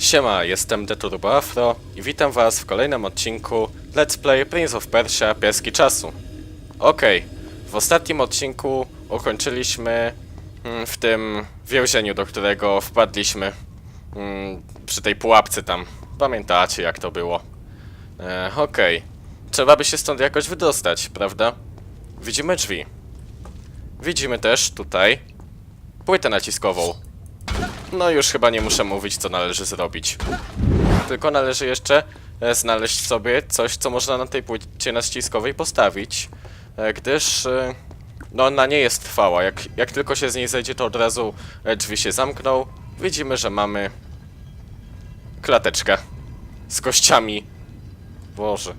Siema, jestem Deturbo Afro i witam was w kolejnym odcinku Let's Play Prince of Persia Pieski Czasu. Okej, w ostatnim odcinku ukończyliśmy mm, w tym więzieniu, do którego wpadliśmy mm, przy tej pułapce tam. Pamiętacie jak to było. E, Okej, trzeba by się stąd jakoś wydostać, prawda? Widzimy drzwi. Widzimy też tutaj płytę naciskową. No już chyba nie muszę mówić, co należy zrobić. Tylko należy jeszcze e, znaleźć sobie coś, co można na tej płycie naciskowej postawić, e, gdyż e, no ona nie jest trwała. Jak, jak tylko się z niej zejdzie, to od razu drzwi się zamkną. Widzimy, że mamy klateczkę z kościami. Boże.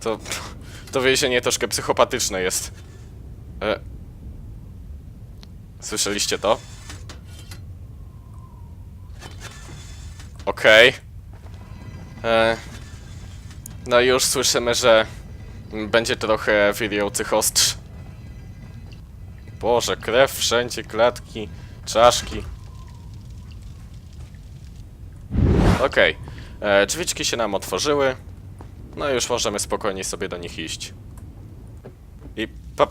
To, to więzienie troszkę psychopatyczne jest. E, słyszeliście to? Okej. E, No i już słyszymy, że będzie trochę wiriących ostrz. Boże, krew wszędzie, klatki, czaszki. Okej. E, Drzwiczki się nam otworzyły. No i już możemy spokojnie sobie do nich iść. I pa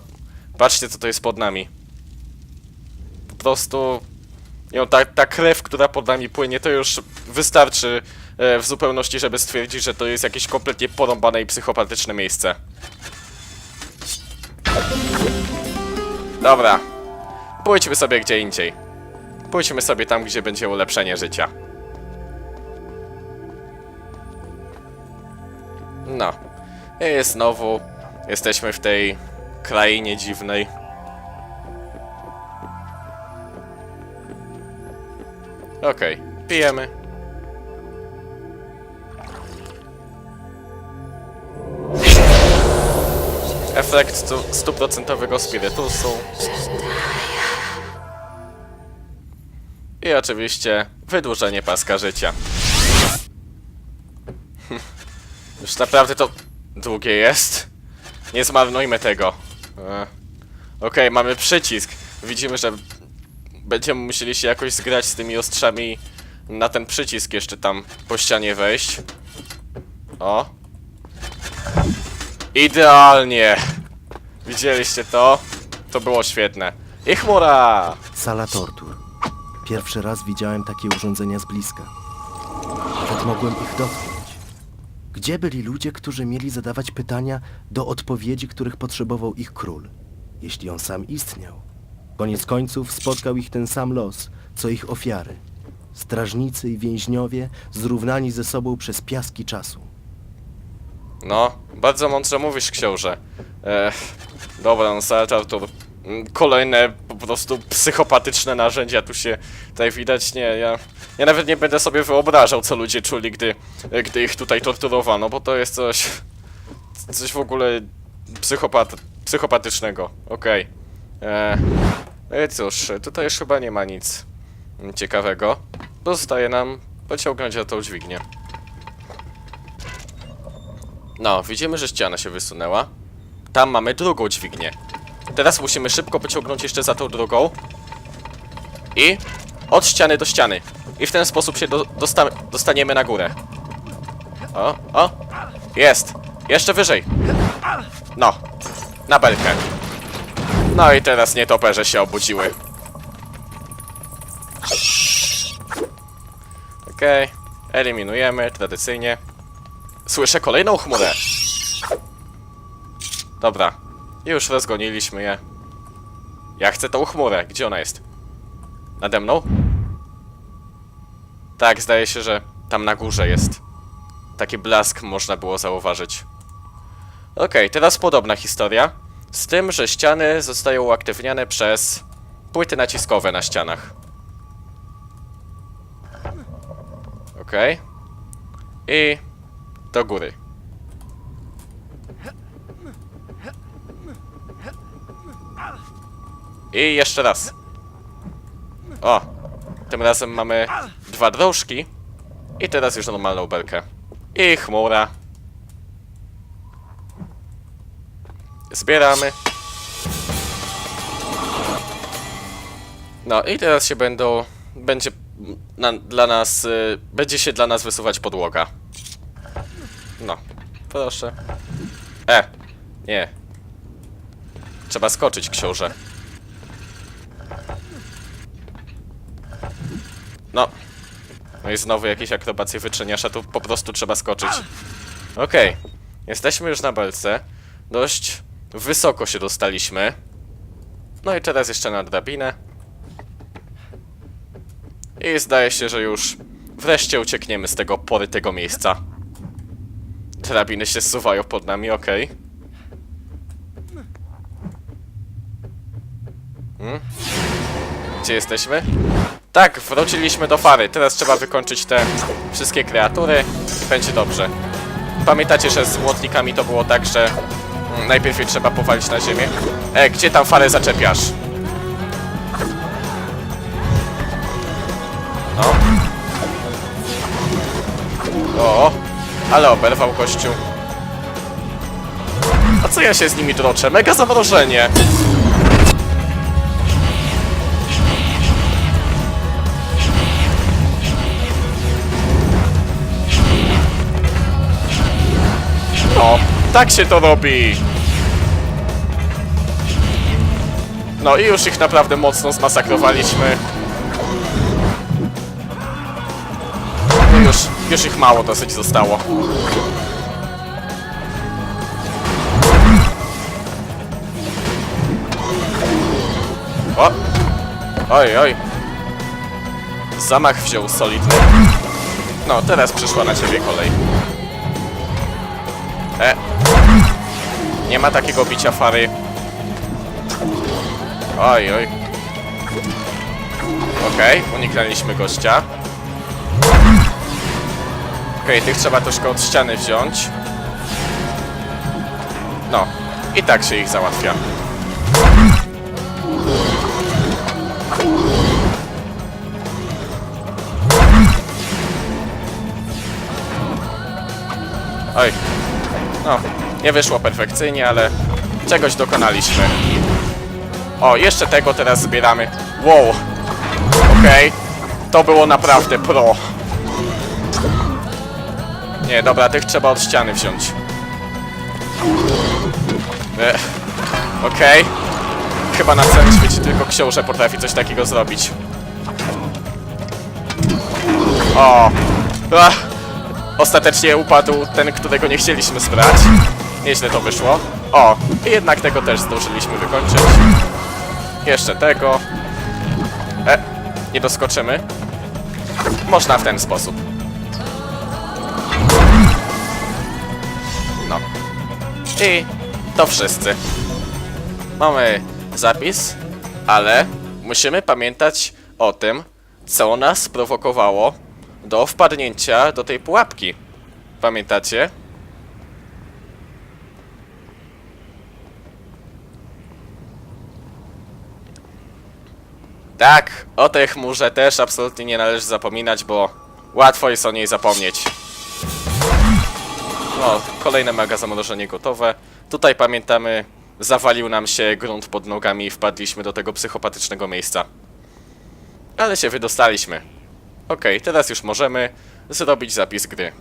patrzcie, co to jest pod nami. Po prostu nie, no, ta, ta krew, która pod nami płynie, to już wystarczy e, w zupełności, żeby stwierdzić, że to jest jakieś kompletnie porąbane i psychopatyczne miejsce. Dobra. Pójdźmy sobie gdzie indziej. Pójdźmy sobie tam, gdzie będzie ulepszenie życia. No. I znowu jesteśmy w tej krainie dziwnej. Okej, pijemy. Efekt stu- stuprocentowego spirytusu. I oczywiście wydłużenie paska życia. Już naprawdę to długie jest. Nie zmarnujmy tego. E, Okej, mamy przycisk. Widzimy, że będziemy musieli się jakoś zgrać z tymi ostrzami na ten przycisk jeszcze tam po ścianie wejść. O. Idealnie! Widzieliście to? To było świetne. I chmura! Sala tortur. Pierwszy raz widziałem takie urządzenia z bliska. Nawet mogłem ich dotknąć. Gdzie byli ludzie, którzy mieli zadawać pytania do odpowiedzi, których potrzebował ich król, jeśli on sam istniał? Koniec końców spotkał ich ten sam los, co ich ofiary. Strażnicy i więźniowie zrównani ze sobą przez piaski czasu. No, bardzo mądrze mówisz, książę. Ech, dobra, no Sala Tortur. Mm, Kolejne po prostu psychopatyczne narzędzia tu się tutaj widać. Nie, ja, ja nawet nie będę sobie wyobrażał, co ludzie czuli, gdy, gdy ich tutaj torturowano, bo to jest coś. coś w ogóle psychopat, psychopatycznego. Okej. Okay. No i cóż, tutaj już chyba nie ma nic ciekawego. Pozostaje nam pociągnąć za tą dźwignię. No, widzimy, że ściana się wysunęła. Tam mamy drugą dźwignię. Teraz musimy szybko pociągnąć jeszcze za tą drugą. I od ściany do ściany. I w ten sposób się do, dosta dostaniemy na górę. O, o. Jest. Jeszcze wyżej. No. Na belkę. No i teraz nietoperze się obudziły. Okej. Eliminujemy tradycyjnie. Słyszę kolejną chmurę. Dobra. Już rozgoniliśmy je. Ja chcę tą chmurę. Gdzie ona jest? Nade mną? Tak, zdaje się, że tam na górze jest. Taki blask można było zauważyć. Okej, teraz podobna historia. Z tym, że ściany zostają uaktywniane przez płyty naciskowe na ścianach. Okej. I do góry. I jeszcze raz. O! Tym razem mamy dwa drążki. I teraz już normalną belkę. I chmura. Zbieramy. No i teraz się będą... Będzie na, dla nas, y, będzie się dla nas wysuwać podłoga. No, proszę. E, nie. Trzeba skoczyć, książę. No. No i znowu jakieś akrobacje wyczyniasz, a tu po prostu trzeba skoczyć. Okej. Jesteśmy już na belce. Dość wysoko się dostaliśmy. No i teraz jeszcze na drabinę. I zdaje się, że już wreszcie uciekniemy z tego porytego miejsca. Drabiny się zsuwają pod nami, okej. Hmm? Gdzie jesteśmy? Tak, wróciliśmy do fary. Teraz trzeba wykończyć te wszystkie kreatury. Będzie dobrze. Pamiętacie, że z młotnikami to było tak, że najpierw je trzeba powalić na ziemię? E, gdzie tam farę zaczepiasz? No. O, ale oberwał gościu. A co ja się z nimi droczę? Mega zamrożenie. No, tak się to robi. No i już ich naprawdę mocno zmasakrowaliśmy. Już, już ich mało dosyć zostało. O! Oj, oj. Zamach wziął solidny. No, teraz przyszła na ciebie kolej. E. Nie ma takiego bicia fary. Oj, oj. Okej, uniknęliśmy gościa. Okej, tych trzeba troszkę od ściany wziąć. No, i tak się ich załatwia. Oj, no, nie wyszło perfekcyjnie, ale czegoś dokonaliśmy. O, jeszcze tego teraz zbieramy. Wow. Okej. To było naprawdę pro. Nie, dobra, tych trzeba od ściany wziąć. E, Okej. Chyba na całym świecie tylko książę potrafi coś takiego zrobić. O! Ach. Ostatecznie upadł ten, którego nie chcieliśmy sprać. Nieźle to wyszło. O, i jednak tego też zdążyliśmy wykończyć. Jeszcze tego. E, nie doskoczymy. Można w ten sposób. No. I to wszyscy. Mamy zapis, ale musimy pamiętać o tym, co nas sprowokowało do wpadnięcia do tej pułapki. Pamiętacie? Tak, o tej chmurze też absolutnie nie należy zapominać, bo łatwo jest o niej zapomnieć. No, kolejne mega zamrożenie gotowe. Tutaj pamiętamy, zawalił nam się grunt pod nogami i wpadliśmy do tego psychopatycznego miejsca. Ale się wydostaliśmy. Okej, teraz już możemy zrobić zapis gry.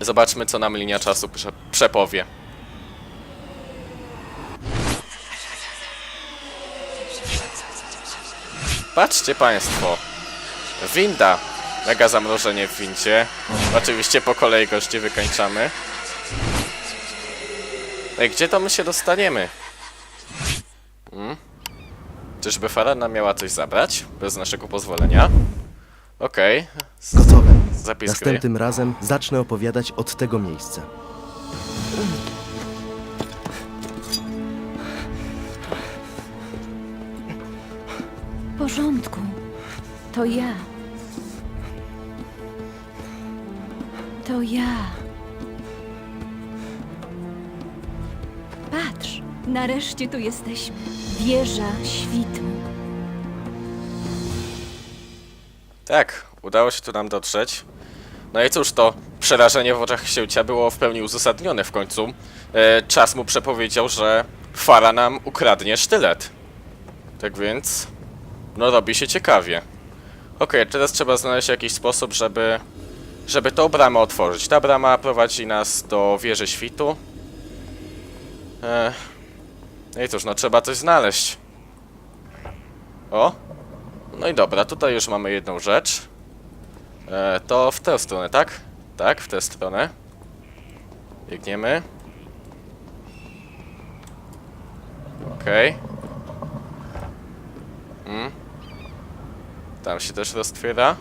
Zobaczmy, co nam linia czasu prze przepowie. Patrzcie Państwo. Winda. Mega zamrożenie w windzie. Oczywiście po kolei gości wykańczamy. No i gdzie to my się dostaniemy? Hmm? Czyżby Farana miała coś zabrać? Bez naszego pozwolenia? Okej. Z- Gotowe. Zapis. Następnym razem zacznę opowiadać od tego miejsca. Porządku. To ja. To ja. Patrz, nareszcie tu jesteśmy. Wieża świtu. Tak, udało się tu nam dotrzeć. No i cóż, to przerażenie w oczach księcia było w pełni uzasadnione w końcu. E, czas mu przepowiedział, że Fara nam ukradnie sztylet. Tak więc, no robi się ciekawie. Okej, teraz trzeba znaleźć jakiś sposób, żeby... Żeby tą bramę otworzyć. Ta brama prowadzi nas do wieży świtu. Ech. No i cóż, no trzeba coś znaleźć. O! No i dobra, tutaj już mamy jedną rzecz. E, to w tę stronę, tak? Tak, w tę stronę. Biegniemy. Okej. Mm. Tam się też roztwiera.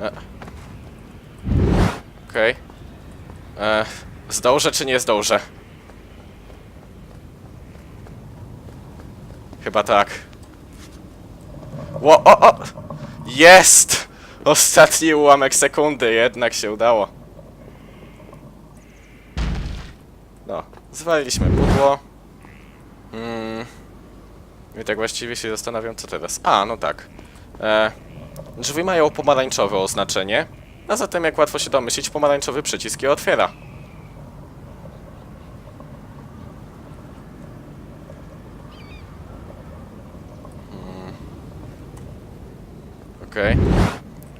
E. Okej. E, Zdążę czy nie zdążę? Chyba tak. Ło, o, o! Jest! Ostatni ułamek sekundy, jednak się udało. No, zwaliliśmy pudło. I tak właściwie się zastanawiam, co teraz. A, no tak. E, drzwi mają pomarańczowe oznaczenie, a zatem, jak łatwo się domyślić, pomarańczowy przycisk je otwiera. Okej.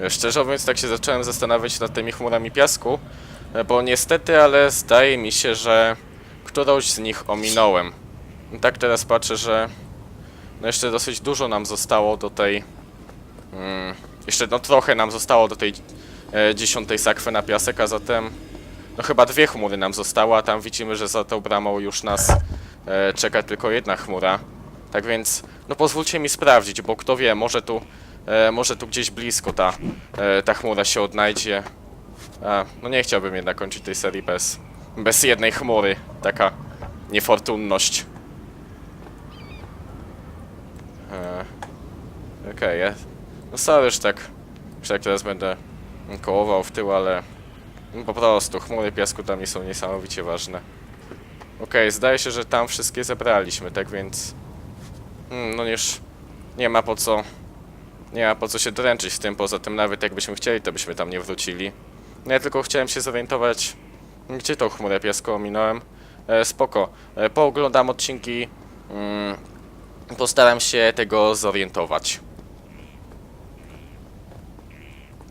E, Szczerze mówiąc, tak się zacząłem zastanawiać nad tymi chmurami piasku, e, bo niestety, ale zdaje mi się, że którąś z nich ominąłem. Tak teraz patrzę, że no jeszcze dosyć dużo nam zostało do tej... Mm, jeszcze no trochę nam zostało do tej e, dziesiątej sakwy na piasek, a zatem no chyba dwie chmury nam zostały, a tam widzimy, że za tą bramą już nas e, czeka tylko jedna chmura. Tak więc, no pozwólcie mi sprawdzić, bo kto wie, może tu, e, może tu gdzieś blisko ta, e, ta chmura się odnajdzie. A, no nie chciałbym jednak kończyć tej serii bez, bez jednej chmury. Taka niefortunność. E, Okej, ja... no sorry, już tak, już tak teraz będę kołował w tył, ale no po prostu chmury piasku tam nie są niesamowicie ważne. Okej, zdaje się, że tam wszystkie zebraliśmy, tak więc... Mm, no już nie ma po co... Nie ma po co się dręczyć z tym, poza tym nawet jakbyśmy chcieli, to byśmy tam nie wrócili. No ja tylko chciałem się zorientować, gdzie tą chmurę piasku ominąłem. E, spoko, e, pooglądam odcinki, mm, postaram się tego zorientować.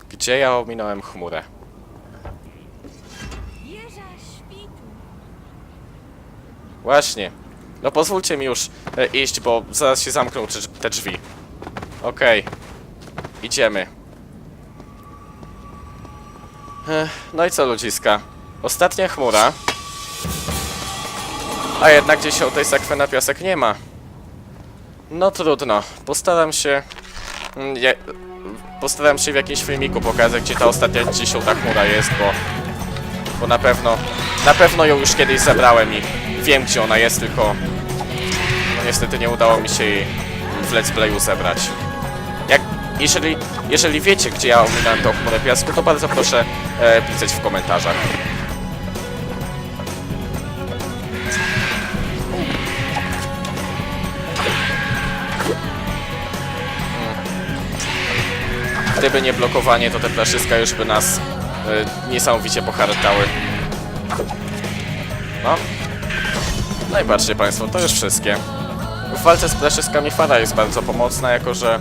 Gdzie ja ominąłem chmurę? Właśnie. No pozwólcie mi już e, iść, bo zaraz się zamkną te, drzwi. Okej. Idziemy. Ech, no i co ludziska? Ostatnia chmura. A jednak gdzieś o tej sakwy na piasek nie ma. No trudno. Postaram się... mm, postaram się w jakimś filmiku pokazać, gdzie ta ostatnia dziesiąta chmura jest, bo... Bo na pewno... Na pewno ją już kiedyś zebrałem i wiem, gdzie ona jest, tylko... No niestety nie udało mi się jej w let's playu zebrać. Jak... Jeżeli, jeżeli wiecie, gdzie ja ominąłem tą chmurę piasku, to bardzo proszę e, pisać w komentarzach. Gdyby nie blokowanie, to te plaszyska już by nas e, niesamowicie pohartały. No. No i patrzcie Państwo, to już wszystkie. W walce z plaszyskami fara jest bardzo pomocna, jako że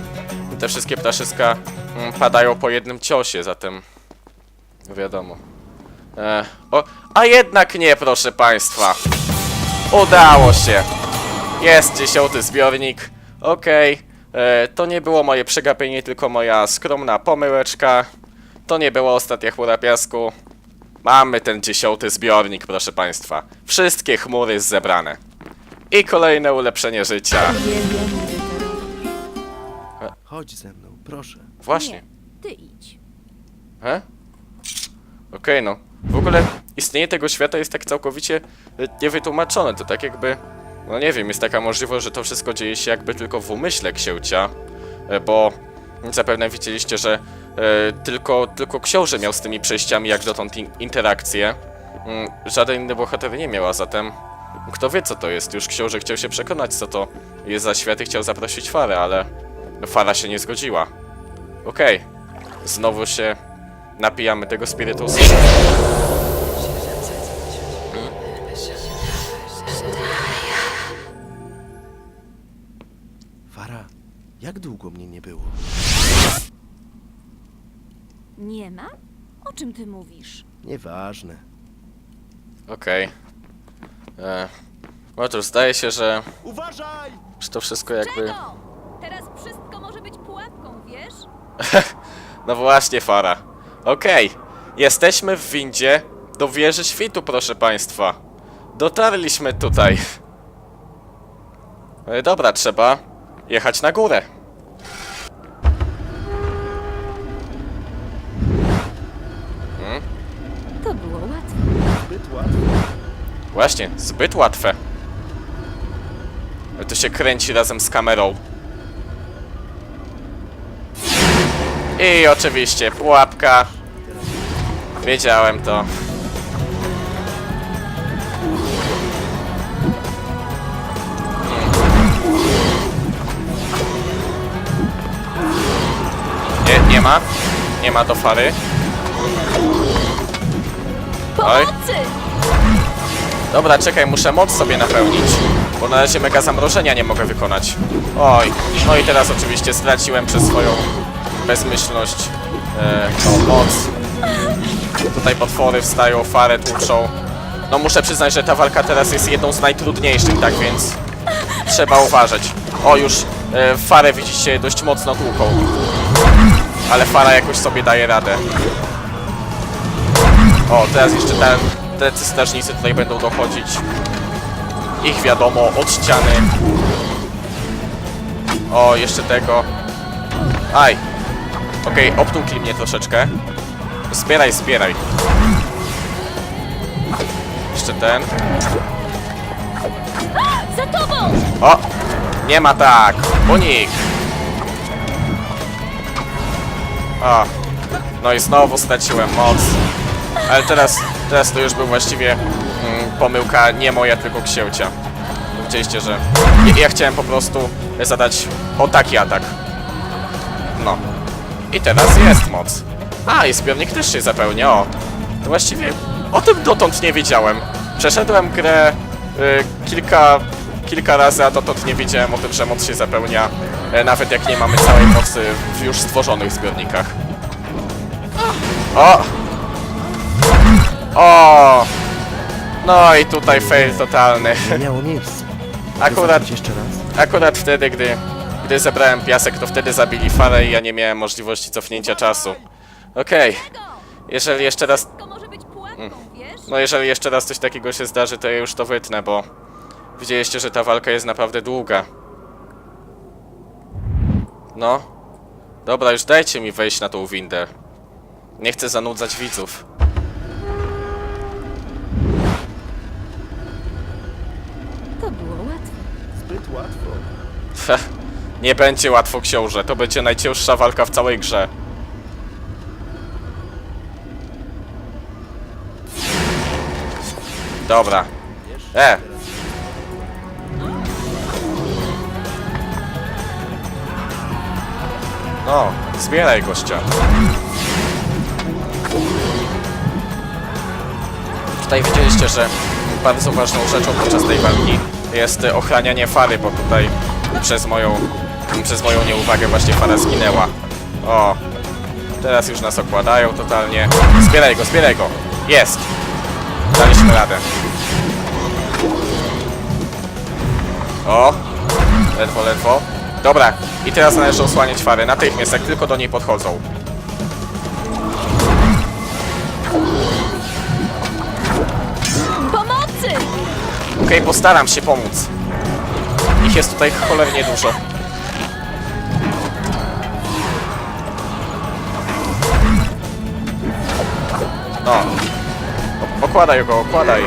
te wszystkie plaszyska mm, padają po jednym ciosie, zatem wiadomo. E, o, a jednak nie, proszę Państwa. Udało się. Jest dziesiąty zbiornik. Okej. E, To nie było moje przegapienie, tylko moja skromna pomyłeczka. To nie była ostatnia chmura piasku. Mamy ten dziesiąty zbiornik, proszę Państwa. Wszystkie chmury zebrane. I kolejne ulepszenie życia. Chodź ze mną, proszę. Właśnie. Nie, ty idź. He? Okej, no. W ogóle istnienie tego świata jest tak całkowicie e, niewytłumaczone. To tak jakby... No nie wiem, jest taka możliwość, że to wszystko dzieje się jakby tylko w umyśle księcia. e, Bo zapewne widzieliście, że e, tylko, tylko książę miał z tymi przejściami jak dotąd in interakcje. Mm, Żaden inny bohater nie miał, a zatem... Kto wie co to jest? Już książę chciał się przekonać co to jest za świat i chciał zaprosić Farę, ale... Fara się nie zgodziła. Okej. Znowu się napijamy tego spirytusu. Jak długo mnie nie było? Nie ma? O czym ty mówisz? Nieważne. Okej. E, No to już zdaje się, że, Uważaj! że to wszystko jakby... Czego? Teraz wszystko może być pułapką, wiesz? No właśnie, Fara. Okej. Jesteśmy w windzie do wieży świtu, proszę państwa. Dotarliśmy tutaj. E, Dobra, trzeba jechać na górę. Właśnie, zbyt łatwe. Ale to się kręci razem z kamerą. I oczywiście pułapka. Wiedziałem to. Nie, nie ma. Nie ma do fary. Oj. Pomocy! Dobra, czekaj, muszę moc sobie napełnić. Bo na razie mega zamrożenia nie mogę wykonać. Oj, no i teraz oczywiście straciłem przez swoją bezmyślność e, moc. Tutaj potwory wstają, farę tłuczą. No muszę przyznać, że ta walka teraz jest jedną z najtrudniejszych, tak więc trzeba uważać. O, już e, farę widzicie dość mocno tłuką. Ale fara jakoś sobie daje radę. O, teraz jeszcze ten, te strażnicy tutaj będą dochodzić. Ich wiadomo, od ściany. O, jeszcze tego. Aj. Okej, okay, obtłukli mnie troszeczkę. Zbieraj, zbieraj. Jeszcze ten. Za tobą! O! Nie ma tak! Unik! O! No i znowu straciłem moc. Ale teraz, teraz to już był właściwie mm, pomyłka nie moja, tylko księcia. Widzieliście, że ja, ja chciałem po prostu zadać o taki atak. No. I teraz jest moc. A, i zbiornik też się zapełnia, o. To właściwie o tym dotąd nie wiedziałem. Przeszedłem grę y, kilka, kilka razy, a dotąd nie wiedziałem o tym, że moc się zapełnia, e, nawet jak nie mamy całej mocy w już stworzonych zbiornikach. O! O! No i tutaj fail totalny. Nie miało miejsca. Akurat, zacząć jeszcze raz? akurat wtedy, gdy, gdy zebrałem piasek, to wtedy zabili farę i ja nie miałem możliwości cofnięcia czasu. Okej, jeżeli jeszcze raz Wszystko może być pułapką, wiesz? No jeżeli jeszcze raz coś takiego się zdarzy, to ja już to wytnę, bo widzieliście, że ta walka jest naprawdę długa. No. Dobra, już dajcie mi wejść na tą windę. Nie chcę zanudzać widzów. Nie będzie łatwo, książę. To będzie najcięższa walka w całej grze. Dobra. E! No, zbieraj gościa. Tutaj widzieliście, że bardzo ważną rzeczą podczas tej walki jest ochranianie fary, bo tutaj przez moją, przez moją nieuwagę właśnie fara zginęła. O, teraz już nas okładają totalnie. Zbieraj go, zbieraj go. Jest. Daliśmy radę. O, ledwo, ledwo. Dobra, i teraz należy osłaniać fary natychmiast, jak tylko do niej podchodzą. Pomocy! Okej, postaram się pomóc. Ich jest tutaj cholernie dużo. No. Okładaj go, okładaj.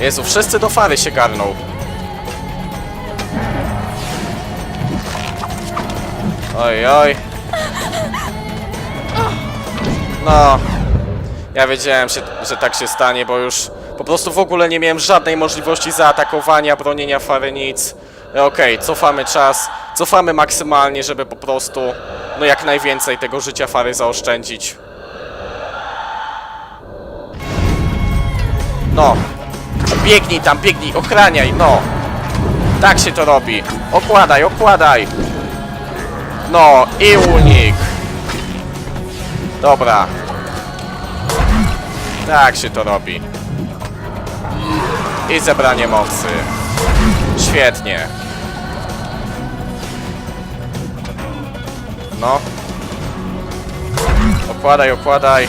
Jezu, wszyscy do fary się garną. Oj, oj. No. Ja wiedziałem, że, tak się stanie, bo już prostu w ogóle nie miałem żadnej możliwości zaatakowania, bronienia fary, nic. Okej, cofamy czas, cofamy maksymalnie, żeby po prostu, no jak najwięcej tego życia fary zaoszczędzić. No. Biegnij tam, biegnij, ochraniaj, no. Tak się to robi. Okładaj, okładaj. No i unik. Dobra. Tak się to robi. I zebranie mocy. Świetnie. No. Okładaj, okładaj.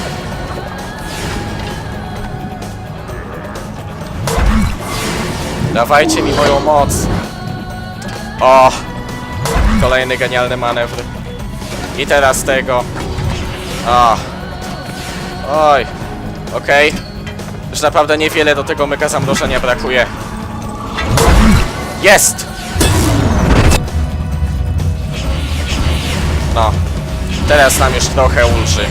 Dawajcie mi moją moc. O! Kolejny genialny manewr. I teraz tego. O! Oj. Okej. Już naprawdę niewiele do tego mega zamrożenia brakuje. Jest! No. Teraz nam już trochę ulży.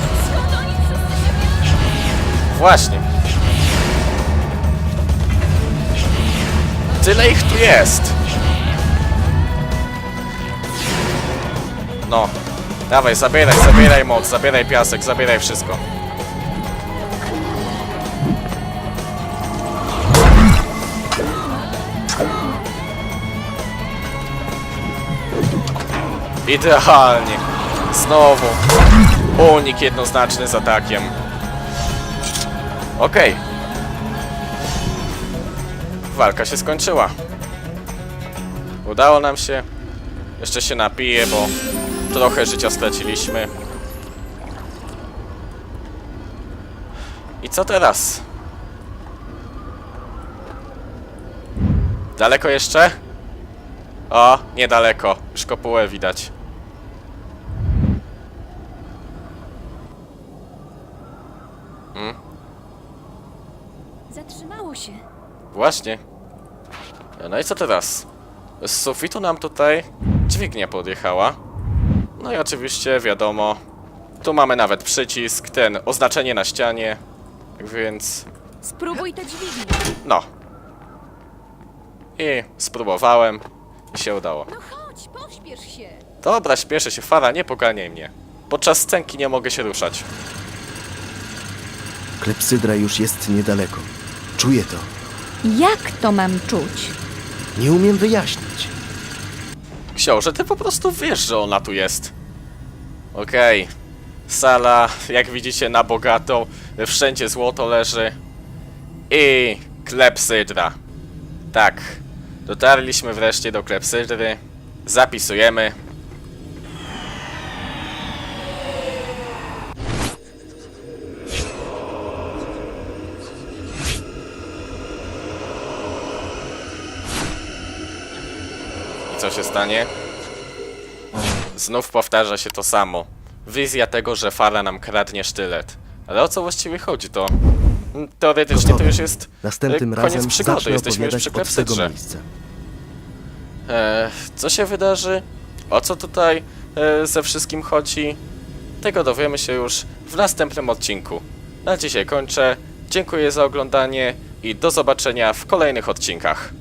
Właśnie. Tyle ich tu jest. No. Dawaj, zabieraj, zabieraj moc, zabieraj piasek, zabieraj wszystko. Idealnie. Znowu. Unik jednoznaczny z atakiem. Okej. Walka się skończyła. Udało nam się. Jeszcze się napiję, bo trochę życia straciliśmy. I co teraz? Daleko jeszcze? O, niedaleko. Już kopułę widać. Zatrzymało się. Właśnie. No i co teraz? Z sufitu nam tutaj dźwignia podjechała. No i oczywiście wiadomo, tu mamy nawet przycisk, ten oznaczenie na ścianie, więc Spróbuj to dźwignię. no. I spróbowałem i się udało. No chodź, pośpiesz się. Dobra, śpieszę się, Fara, nie poganiaj mnie. Podczas scenki nie mogę się ruszać. Klepsydra już jest niedaleko. Czuję to. Jak to mam czuć? Nie umiem wyjaśnić. Książę, ty po prostu wiesz, że ona tu jest. Okej. Sala, jak widzicie, na bogato. Wszędzie złoto leży. I klepsydra. Tak. Dotarliśmy wreszcie do klepsydry. Zapisujemy. I co się stanie? Znów powtarza się to samo. Wizja tego, że Fara nam kradnie sztylet. Ale o co właściwie chodzi? To teoretycznie to już jest Następnym e, koniec razem przygody. zacznę Jesteśmy już opowiadać przy od tego klepsydrze. miejsca. E, co się wydarzy? O co tutaj e, ze wszystkim chodzi? Tego dowiemy się już w następnym odcinku. Na dzisiaj kończę. Dziękuję za oglądanie i do zobaczenia w kolejnych odcinkach.